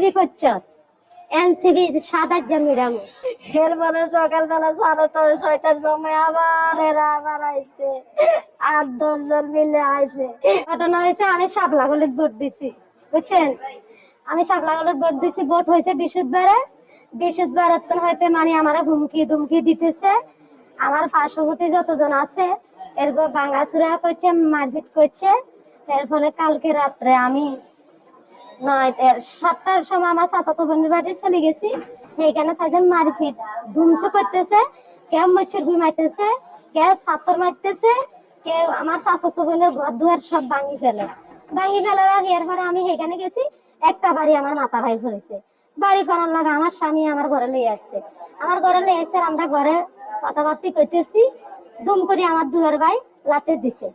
NCB করছ? NCB সাদার জামিরাম এরপরে সকালবেলা সাড়ে ছয় ছয়টার সময় আবার এরা আবার আইছে। আট দশজন মিলে আইছে। ঘটনা হয়েছে আমি সাবলা গলিত ভোট দিছি। বুঝছেন? আমি সাবলা গলিত ভোট দিছি ভোট হয়েছে বৃহস্পতিবারে বৃহস্পতিবার হইতে মানে আমার হুমকি ধুমকি দিতেছে। আমার পার্শ্ববর্তী যতজন আছে এরপর ভাঙাচুরা করছে মারপিট করছে। এর ফলে কালকে রাত্রে আমি নয় সাতটার সময় আমার চাচাতো বোনের বাড়ি চলে গেছি। সেইখানে সাইজন মারপিট ধুমসে করতেছে, কেউ মচ্ছর ঘুমাইতেছে কেউ সাতর মারতেছে, কেউ আমার চাচাতো বোনের ঘর দুয়ার সব ভাঙি ফেলে। ভাঙি ফেলে এরপরে আমি সেখানে গেছি, একটা বাড়ি আমার মাথা ভাই ফেলেছে বাড়ি করার লাগে আমার স্বামী আমার ঘরে লিয়ে আসছে। আমার ঘরে লিয়ে আসছে আমরা ঘরে কথাবার্তি করতেছি দুম করে আমার দুয়ার ভাই লাতে দিছে।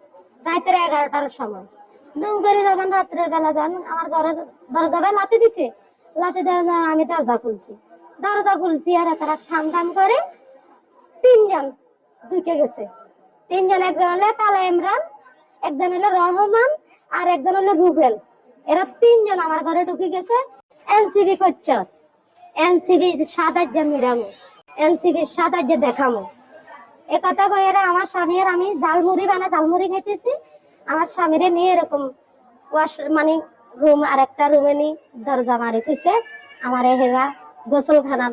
রাতের এগারোটার সময়। দুম করে যখন রাত্রের বেলা যান, আমার ঘরের দরজা ভাই লাতে দিছে। লাতে দেওয়ার আমি দরজা খুলছি। দরজা খুলছি আর তারা ঠাম ঠাম করে তিনজন ঢুকে গেছে। তিনজন, একজন হলো কালা ইমরান, একজন হলো রহমান, আর একজন হলো রুবেল। এরা তিনজন আমার ঘরে ঢুকে গেছে। এনসিবি করছ। এনসিবি সাদার যে মিরামো এনসিবি সাদার যে দেখামো এ কথা এরা আমার স্বামী আর আমি ঝালমুড়ি বানা ঝালমুড়ি খাইতেছি। আমার স্বামীরে নিয়ে এরকম ওয়াশ মানে রুম আর একটা রুমে নি, দরজা মারি থইছে, আমার হেরা গোসলখানা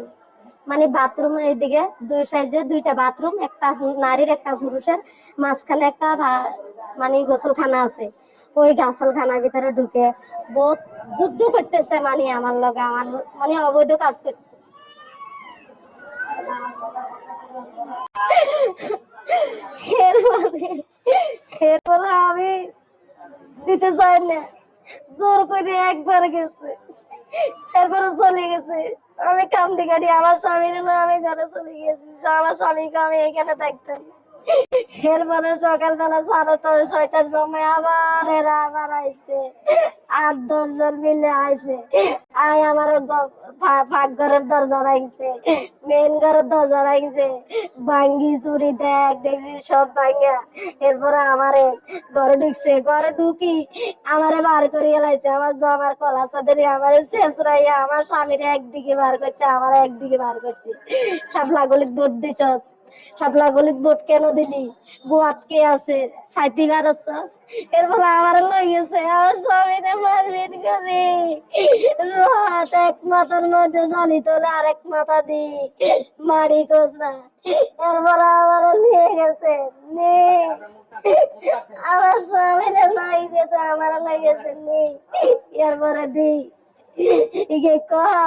মানে বাথরুম এইদিকে, দুই সাইডে দুইটা বাথরুম একটা নারীর, একটা পুরুষের, মাঝখানে একটা মানে গোসলখানা আছে। ওই গোসলখানার ভিতরে ঢুকে বহুত যুদ্ধ করতেছে মানে আমার লগে, আমার মানে অবৈধ কাজ করতে এর মানে এরপরে আমি দিতে চায় না। জোর করে একবার গেছে। তারপরে চলে গেছে। আমি কান্দি কাটি আমার স্বামীর না আমি ঘরে চলে গেছি আমার স্বামীকে আমি এখানে থাকতাম এরপরে সকালবেলা সাড়ে ছয় ছয়টার সময় আবার এরা আবার আইছে। আট, দশজন মিলে আইছে। আই আমার ঘরের দরজা ভাঙছে মেন ঘরের দরজা ভাঙছে। ভাঙ্গি, চুরি, দেখ, দেখছি সব ভাঙ্গা। এরপরে আমারে ঘরে ঢুকছে, ঘরে ঢুকি আমারে বার করে এলাইছে আমার জামার কলা চাদরি আমারে শেষরাইয়া আমার স্বামীরে একদিকে বার করছে, আমার একদিকে বার করছে। সাপলা গলিত ভোট দিছ সাপলা গলিত ভোট কেন দিলি? গোয়াত কে আছে? সাইতি বারছ এর ফলে আমার লই গেছে। আমার স্বামীরে মারপিট করে। রাত এক মাথার মধ্যে জালি তোলে আরেক মাথা দি মারি কোসরা এরপরে আমার নিয়ে গেছে। নিয়ে আমার স্বামীরে লাই গেছে, আমার লাই গেছে নেই এরপরে দি। ইগে কহা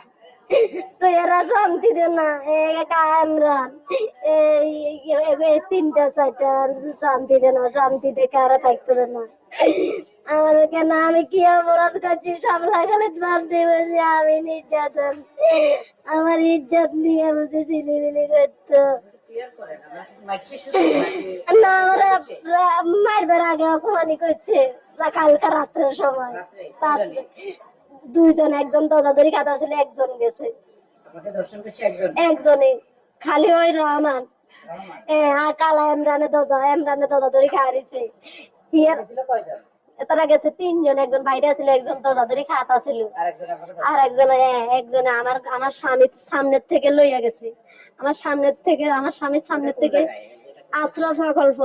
তো এরা শান্তি দে না। এই তিনটা, চারটা শান্তি দে না, শান্তি দেখে আর থাকতে না। আমার কেন আমি কি অপরাধ করছি? সব লাগালে ভাবতে বলছি আমি নির্যাতন। আমার ইজ্জত নিয়ে বলতে ছিলিমিলি করতো। না, ওরা রা- মারবার আগে অপমানি করছে। কালকে রাত্রের সময়। দুইজন একজন দজাদরি কাদা ছিল একজন গেছে। একজন? খালি ওই রহমান। এ আর কালা এমরানে দজা এমরানে দজা ধরে কয়জন? তারা গেছে তিনজন একজন বাইরে ছিল একজন দজা ধরে খাতা ছিল। আর একজন একজন আমার আমার স্বামীর সামনের থেকে লইয়া গেছে। আমার সামনের থেকে আমার স্বামীর সামনের থেকে আশ্রয় প্রকল্প